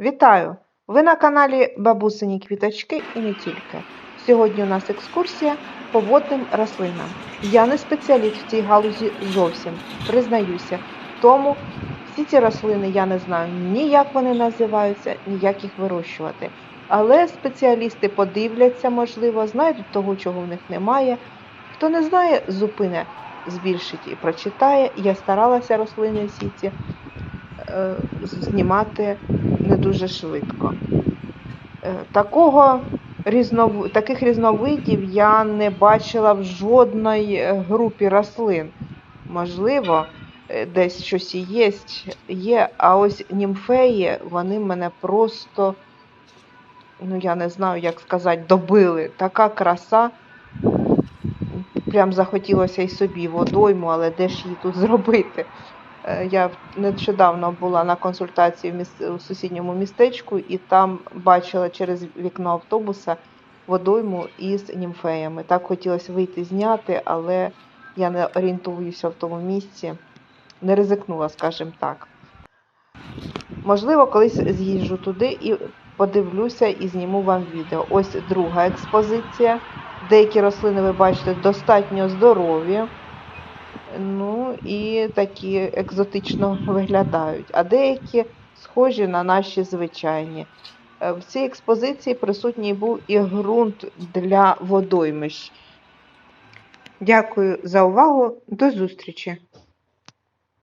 Вітаю! Ви на каналі Бабусині Квіточки і не тільки. Сьогодні у нас екскурсія по водним рослинам. Я не спеціаліст в цій галузі зовсім, признаюся. Тому всі ці рослини я не знаю ні як вони називаються, ні як їх вирощувати. Але спеціалісти подивляться, можливо, знайдуть того, чого в них немає. Хто не знає, зупине, збільшить і прочитає. Я старалася рослини всі ці знімати не дуже швидко. Е, Такого різнов... Таких різновидів я не бачила в жодній е, групі рослин. Можливо, е, десь щось і є, є, а ось німфеї, вони мене просто, ну я не знаю, як сказати, добили. Така краса. Прям захотілося і собі водойму, але де ж її тут зробити? Е, Я нещодавно була на консультації у сусідньому містечку і там бачила через вікно автобуса водойму із німфеями. Так хотілося вийти зняти, але я не орієнтуюся в тому місці. Не ризикнула, скажімо так. Можливо, колись з'їжджу туди і подивлюся і зніму вам відео. Ось друга експозиція. Деякі рослини, ви бачите, достатньо здорові. Ну і такі екзотично виглядають, а деякі схожі на наші звичайні. Е, В цій експозиції присутній був і ґрунт для водоймищ. Дякую за увагу. До зустрічі!